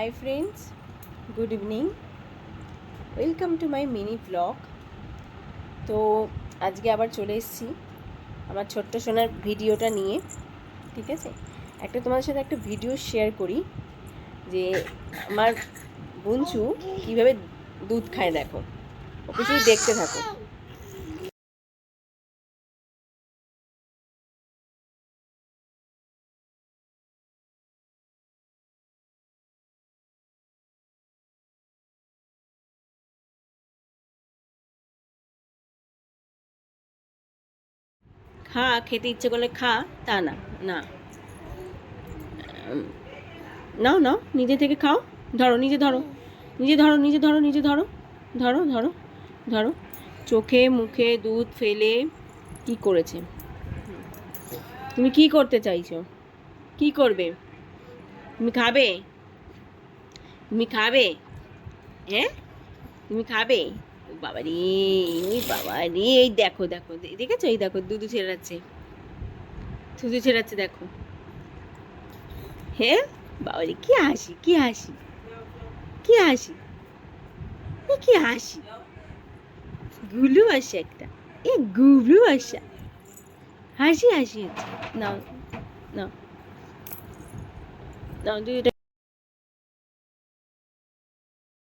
Hi friends good evening welcome to my mini blog তো আজকে আবার চলে এসেছি আমার ছোট্ট সোনার ভিডিওটা নিয়ে, ঠিক আছে? একটা তোমাদের সাথে একটা ভিডিও শেয়ার করি যে আমার বুঞ্চু কীভাবে দুধ খায় দেখো। ওকে শুধু দেখতে থাকো। খা, খেতে ইচ্ছে করলে খা, তা না না। নাও নাও, নিজে থেকে খাও। ধরো, নিজে ধরো। নিজে ধরো নিজে ধরো নিজে ধরো। ধরো ধরো ধরো। চোখে মুখে দুধ ফেলে কি করেছে? তুমি কি করতে চাইছো? কি করবে? তুমি খাবে? তুমি খাবে? হ্যাঁ? তুমি খাবে? বাবা রে বাবা রে, এই দেখো দেখো দেখেছ? এই দেখো, দুধু ছেড়াচ্ছে দুধু ছেড়াচ্ছে দেখো। হ্যাঁ? বাবা রে, কি হাসি কি হাসি কি হাসি কি হাসি। গুলু আসে একটা, এ গুবলু আসা। হাসি হাসি নাও নাও। নাও দুইটা